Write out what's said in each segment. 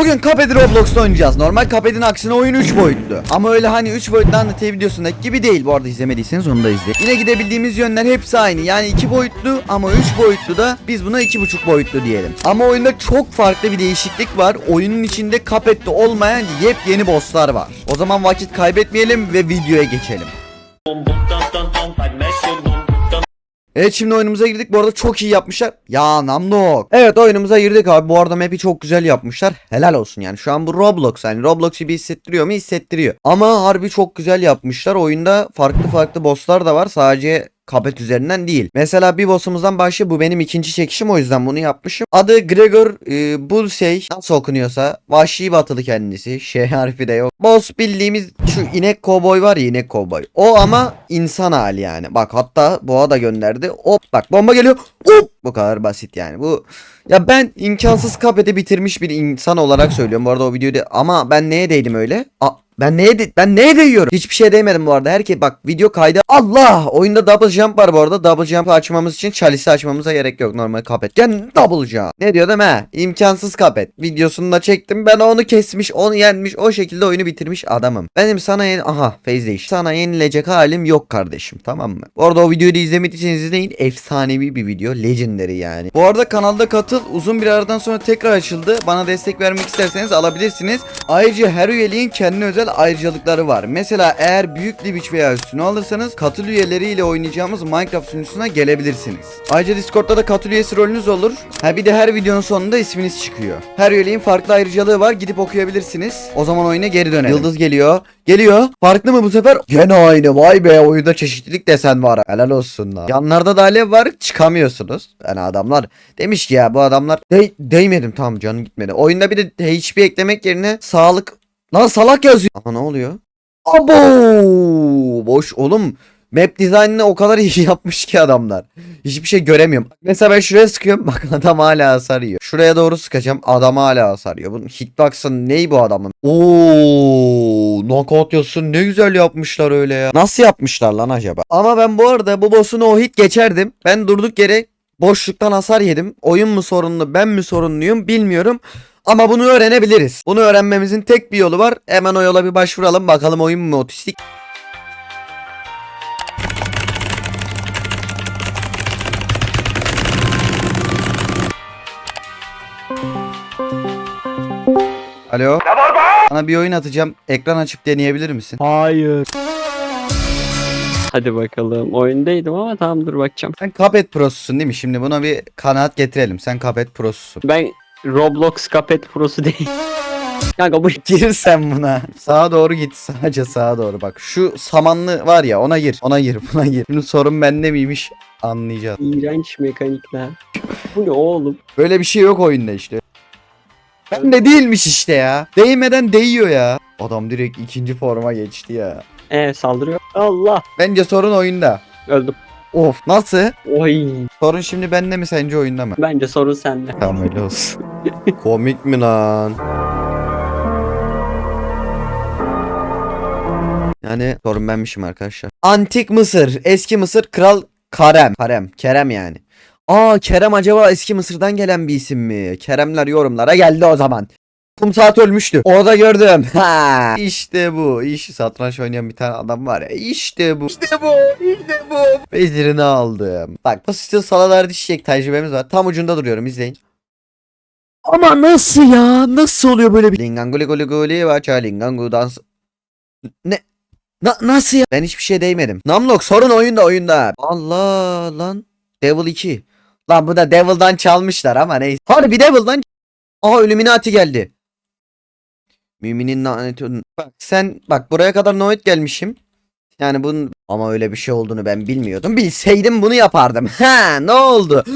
Bugün Cuphead'i Roblox'ta oynayacağız. Normal Cuphead'in aksine oyun 3 boyutlu. Ama öyle hani 3 boyutlu anlatı videosundaki gibi değil. Bu arada izlemediyseniz onu da izleyin. Yine gidebildiğimiz yönler hepsi aynı. Yani 2 boyutlu ama 3 boyutlu da biz buna 2,5 boyutlu diyelim. Ama oyunda çok farklı bir değişiklik var. Oyunun içinde Cuphead'de olmayan yepyeni bosslar var. O zaman vakit kaybetmeyelim ve videoya geçelim. Evet şimdi oyunumuza girdik. Bu arada çok iyi yapmışlar. Ya namlok. Evet oyunumuza girdik abi. Bu arada map'i çok güzel yapmışlar. Helal olsun yani. Şu an bu Roblox. Yani Roblox gibi hissettiriyor mu? Hissettiriyor. Ama harbi çok güzel yapmışlar. Oyunda farklı farklı bosslar da var. Sadece Kapet üzerinden değil. Mesela bir boss'umuzdan başlıyor. Bu benim ikinci çekişim o yüzden bunu yapmışım. Adı Gregor e, Bulsey. Nasıl okunuyorsa. Vahşi batılı kendisi. Şey harfi de yok. Boss bildiğimiz şu inek kovboy var ya inek kovboy. O ama insan hali yani. Bak hatta boğa da gönderdi. Hop bak bomba geliyor. Hop. Bu kadar basit yani. Bu ya ben imkansız kapeti bitirmiş bir insan olarak söylüyorum. Bu arada o videoda ama ben neye değdim öyle? A ben neye de- ben neye değiyorum? Hiçbir şey değmedim bu arada. Herkes bak video kaydı. Allah! Oyunda double jump var bu arada. Double jump açmamız için chalice'i açmamıza gerek yok. Normal kapet. Yani double jump. Ne diyordum he? İmkansız kapet. Videosunu da çektim. Ben onu kesmiş, onu yenmiş, o şekilde oyunu bitirmiş adamım. Benim sana yeni... Aha phase değiş. Sana yenilecek halim yok kardeşim. Tamam mı? Bu arada o videoyu da izlemediyseniz izleyin. Efsanevi bir video. Legendary yani. Bu arada kanalda katıl. Uzun bir aradan sonra tekrar açıldı. Bana destek vermek isterseniz alabilirsiniz. Ayrıca her üyeliğin kendine özel ayrıcalıkları var. Mesela eğer büyük Twitch veya üstünü alırsanız katıl üyeleriyle oynayacağımız Minecraft sunucusuna gelebilirsiniz. Ayrıca Discord'da da katıl üyesi rolünüz olur. Ha bir de her videonun sonunda isminiz çıkıyor. Her üyeliğin farklı ayrıcalığı var. Gidip okuyabilirsiniz. O zaman oyuna geri dönelim. Yıldız geliyor. Geliyor. Farklı mı bu sefer? Gene aynı. Vay be oyunda çeşitlilik desen var. Helal olsun lan. Yanlarda da alev var. Çıkamıyorsunuz. Yani adamlar demiş ki ya bu adamlar de değmedim tamam canım gitmedi. Oyunda bir de HP eklemek yerine sağlık Lan salak yazıyor. Ama ne oluyor? Abo! Boş oğlum. Map dizaynını o kadar iyi yapmış ki adamlar. Hiçbir şey göremiyorum. Mesela ben şuraya sıkıyorum. Bak adam hala hasar yiyor. Şuraya doğru sıkacağım. Adam hala hasar yiyor. Bunun hitbox'ın neyi bu adamın? Oo, knockout yazısını ne güzel yapmışlar öyle ya. Nasıl yapmışlar lan acaba? Ama ben bu arada bu boss'unu o hit geçerdim. Ben durduk yere boşluktan hasar yedim. Oyun mu sorunlu ben mi sorunluyum bilmiyorum. Ama bunu öğrenebiliriz. Bunu öğrenmemizin tek bir yolu var. Hemen o yola bir başvuralım. Bakalım oyun mu otistik. Alo. Sana bir oyun atacağım. Ekran açıp deneyebilir misin? Hayır. Hadi bakalım. Oyundaydım ama tamam dur bakacağım. Sen Cuphead Pro'susun değil mi? Şimdi buna bir kanaat getirelim. Sen Cuphead Pro'susun. Ben Roblox Cuphead Pro'su değil. Kanka bu Gir sen buna. Sağa doğru git. Sadece sağa doğru bak. Şu samanlı var ya ona gir. Ona gir. Buna gir. Şimdi sorun bende miymiş anlayacağız. iğrenç mekanikler. Bu ne oğlum? Böyle bir şey yok oyunda işte. Ben de değilmiş işte ya. Değmeden değiyor ya. Adam direkt ikinci forma geçti ya. E saldırıyor. Allah. Bence sorun oyunda. Öldüm. Of nasıl? Oy. Sorun şimdi bende mi sence oyunda mı? Bence sorun sende. Tamam öyle olsun. Komik mi lan? Yani sorun benmişim arkadaşlar. Antik Mısır, eski Mısır, Kral Karem. Karem, Kerem yani. Aa Kerem acaba eski Mısır'dan gelen bir isim mi? Keremler yorumlara geldi o zaman. Kum saat ölmüştü. Orada gördüm. Ha. İşte bu. İş satranç oynayan bir tane adam var ya. İşte bu. İşte bu. İşte bu. Vezirini aldım. Bak bu stil salalar dişecek tecrübemiz var. Tam ucunda duruyorum izleyin. Ama nasıl ya? Nasıl oluyor böyle bir... Linganguli guli guli vaça lingangu dans... Ne? Na nasıl ya? Ben hiçbir şey değmedim. Namlok sorun oyunda oyunda. Allah lan. Devil 2. Lan bu da Devil'dan çalmışlar ama neyse. Harbi Devil'dan... Aha Illuminati geldi. Müminin laneti... Bak sen bak buraya kadar Noit gelmişim. Yani bunun ama öyle bir şey olduğunu ben bilmiyordum. Bilseydim bunu yapardım. Ha ne oldu?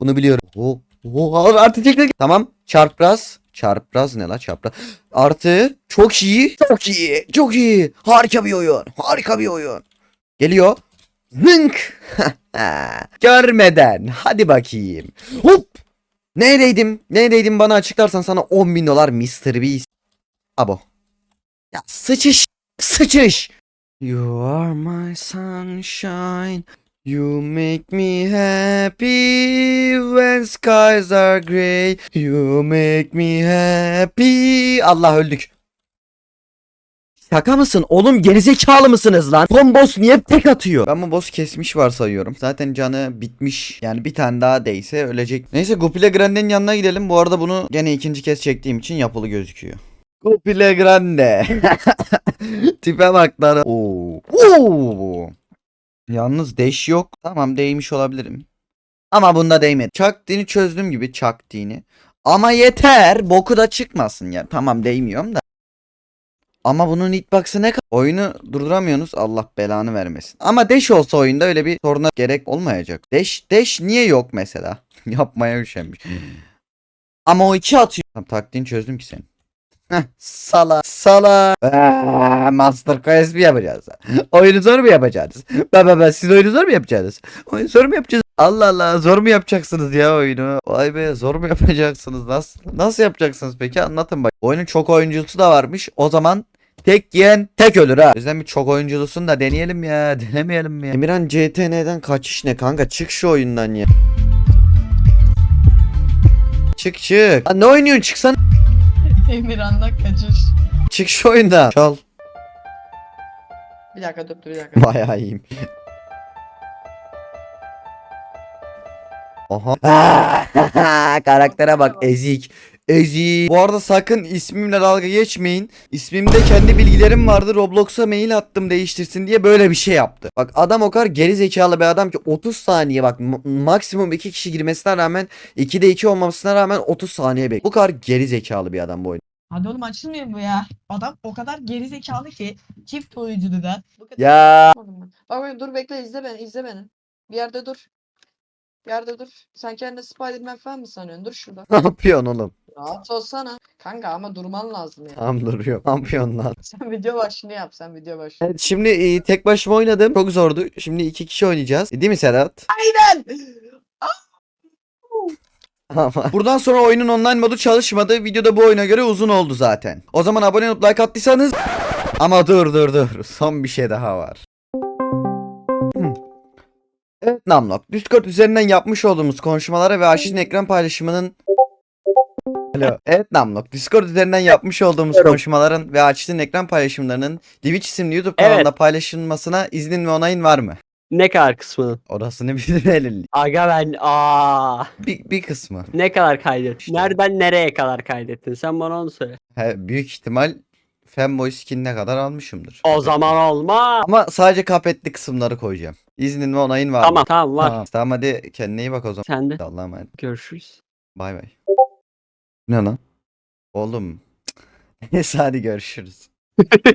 Bunu biliyorum. Oh, oh, artı çekti. Tamam. Çarpraz. Çarpraz ne la çarpraz? Artı çok iyi. Çok iyi. Çok iyi. Harika bir oyun. Harika bir oyun. Geliyor. Zınk. Görmeden. Hadi bakayım. Hop. Neredeydim? Neredeydim bana açıklarsan sana 10 bin dolar Mr. Beast. Abo. Ya sıçış. Sıçış. You are my sunshine. You make me happy when skies are gray. You make me happy. Allah öldük. Şaka mısın? Oğlum gerizekalı mısınız lan? Son boss niye tek atıyor? Ben bu boss kesmiş varsayıyorum. Zaten canı bitmiş. Yani bir tane daha değse ölecek. Neyse Gupile Grande'nin yanına gidelim. Bu arada bunu gene ikinci kez çektiğim için yapılı gözüküyor. Gupile Grande. Tipe bak lan. Oo. Oo. Yalnız deş yok. Tamam değmiş olabilirim. Ama bunda değmedi. Çak dini çözdüm gibi çak dini. Ama yeter. Boku da çıkmasın ya. Tamam değmiyorum da. Ama bunun hitbox'ı ne kadar? Oyunu durduramıyorsunuz. Allah belanı vermesin. Ama dash olsa oyunda öyle bir soruna gerek olmayacak. Dash, dash niye yok mesela? Yapmaya üşenmiş. Ama o iki atıyor. Tamam taktiğini çözdüm ki senin. Heh, sala sala. Aa, Master Quest mi yapacağız? oyunu zor mu yapacağız? Ben ben ben siz oyunu zor mu yapacaksınız? Oyunu zor mu yapacağız? Allah Allah zor mu yapacaksınız ya oyunu? Vay be zor mu yapacaksınız? Nasıl nasıl yapacaksınız peki? Anlatın bak. Oyunun çok oyuncusu da varmış. O zaman tek yiyen tek ölür ha. O yüzden bir çok oyunculusunu da deneyelim ya. Denemeyelim mi ya? Emirhan CTN'den kaçış ne kanka? Çık şu oyundan ya. Çık çık. Lan ne oynuyorsun çıksan? Emirhan'dan kaçış. Çık şu oyundan. Çal. Bir dakika dur dur bir dakika. Bayağı iyiyim. Aha. Karaktere bak ezik. Ezik. Bu arada sakın ismimle dalga geçmeyin. İsmimde kendi bilgilerim vardı. Roblox'a mail attım değiştirsin diye böyle bir şey yaptı. Bak adam o kadar geri zekalı bir adam ki 30 saniye bak maksimum 2 kişi girmesine rağmen 2'de 2 olmamasına rağmen 30 saniye bek. Bu kadar geri zekalı bir adam bu oyun. Hadi oğlum açılmıyor bu ya. Adam o kadar geri zekalı ki çift oyuncu da. Bu kadar Ya bak dur bekle izle beni izle beni. Bir yerde dur. Yerde dur. Sen kendini Spider-Man falan mı sanıyorsun? Dur şurada. ne yapıyorsun oğlum? Rahat olsana. Kanka ama durman lazım ya. Tam duruyor. Ne yapıyorsun lan? Sen video başını yap sen video başını. Evet, şimdi e, tek başıma oynadım. Çok zordu. Şimdi iki kişi oynayacağız. E, Değil mi Serhat? Aynen. Ama buradan sonra oyunun online modu çalışmadı. Videoda bu oyuna göre uzun oldu zaten. O zaman abone olup like attıysanız... Ama dur dur dur. Son bir şey daha var. Evet Namlok. Discord üzerinden yapmış olduğumuz konuşmalara ve Aşır'ın ekran paylaşımının Alo. Evet Namlok. Discord üzerinden yapmış olduğumuz Diyorum. konuşmaların ve Aşır'ın ekran paylaşımlarının Twitch isimli YouTube Evet. kanalında paylaşılmasına iznin ve onayın var mı? Ne kadar kısmını? Orasını bildirelim. Aga ben aa Bir, bir kısmı. ne kadar kaydettin? İşte. Nereden nereye kadar kaydettin? Sen bana onu söyle. He, büyük ihtimal fanboy skinine kadar almışımdır. O zaman olma. Ama sadece kapetli kısımları koyacağım. İznin ve onayın var mı? Tamam tamam var. Tamam. Tamam hadi kendine iyi bak o zaman. Sen de. Allah'a emanet. Görüşürüz. Bay bay. Ne lan? Oğlum. Neyse hadi görüşürüz.